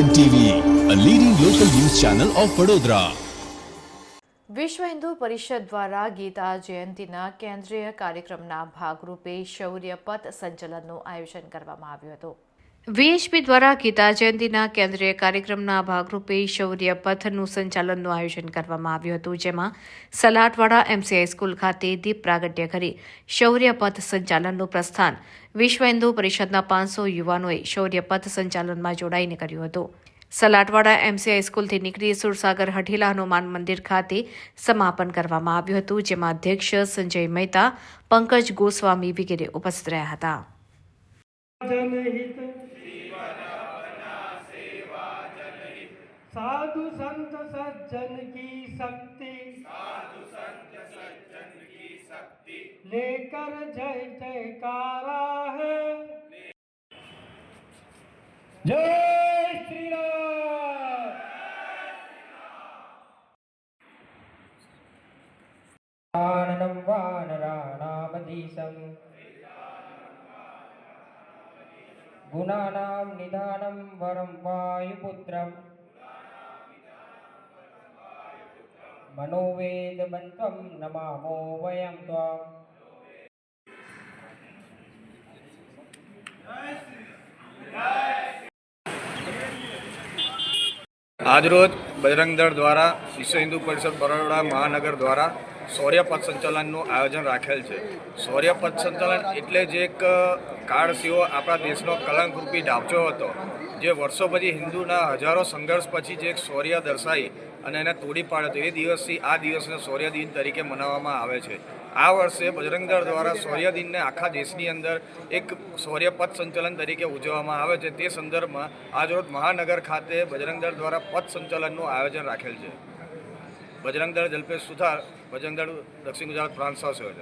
N TV a leading local news channel of Vadodara Vishwa Hindu Parishad દ્વારા ગીતા જયંતીના કેન્દ્રીય કાર્યક્રમના ભાગરૂપે શૌર્ય પથ સંચલનનું આયોજન કરવામાં આવ્યું હતું. વીએચપી દ્વારા ગીતા જયંતિના કેન્દ્રીય કાર્યક્રમના ભાગરૂપે શૌર્ય પથનું સંચાલનનું આયોજન કરવામાં આવ્યું હતું, જેમાં સલાટવાડા એમસીઆઈ સ્કૂલ ખાતે દીપ પ્રાગટ્ય કરી શૌર્ય પથ સંચાલનનું પ્રસ્થાન. વિશ્વ હિન્દુ પરિષદના પાંચસો યુવાનોએ શૌર્ય પથ સંચાલનમાં જોડાઈને કર્યું હતું. સલાટવાડા એમસીઆઈ સ્કૂલથી નીકળી સુરસાગર હઠીલા હનુમાન મંદિર ખાતે સમાપન કરવામાં આવ્યું હતું, જેમાં અધ્યક્ષ સંજય મહેતા, પંકજ ગોસ્વામી વગેરે ઉપસ્થિત રહ્યા હતા साधु संत सज्जन की शक्ति साधु संत सज्जन की शक्ति लेकर जय जयकारा है जय श्री राम आननं वानराणामधीशम् गुणानां निधानं वरं वायुपुत्रम् मनोवेदमन्त्वं नमामो वयं त्वाम् આજરોજ બજરંગ દળ દ્વારા વિશ્વ હિન્દુ પરિષદ બરોડા મહાનગર દ્વારા શૌર્ય પથ સંચાલનનું આયોજન રાખેલ છે શૌર્ય પથ સંચાલન એટલે જે એક કાળસીઓ આપણા દેશનો કલંકરૂપી ડાબચો હતો, જે વર્ષો પછી હિન્દુના હજારો સંઘર્ષ પછી જે એક શૌર્ય દર્શાવી અને એને તોડી પાડ્યો હતો. એ દિવસથી આ દિવસને શૌર્ય દિન તરીકે મનાવવામાં આવે છે. આ વર્ષે બજરંગદળ દ્વારા શૌર્ય દિનને આખા દેશની અંદર એક શૌર્ય પથ સંચલન તરીકે ઉજવવામાં આવે છે. તે સંદર્ભમાં આજરોજ મહાનગર ખાતે બજરંગદળ દ્વારા પથ સંચલનનું આયોજન રાખેલ છે. બજરંગદળ જલ્પેશ સુથાર, બજરંગદળ દક્ષિણ ગુજરાત પ્રાંત સંયોજક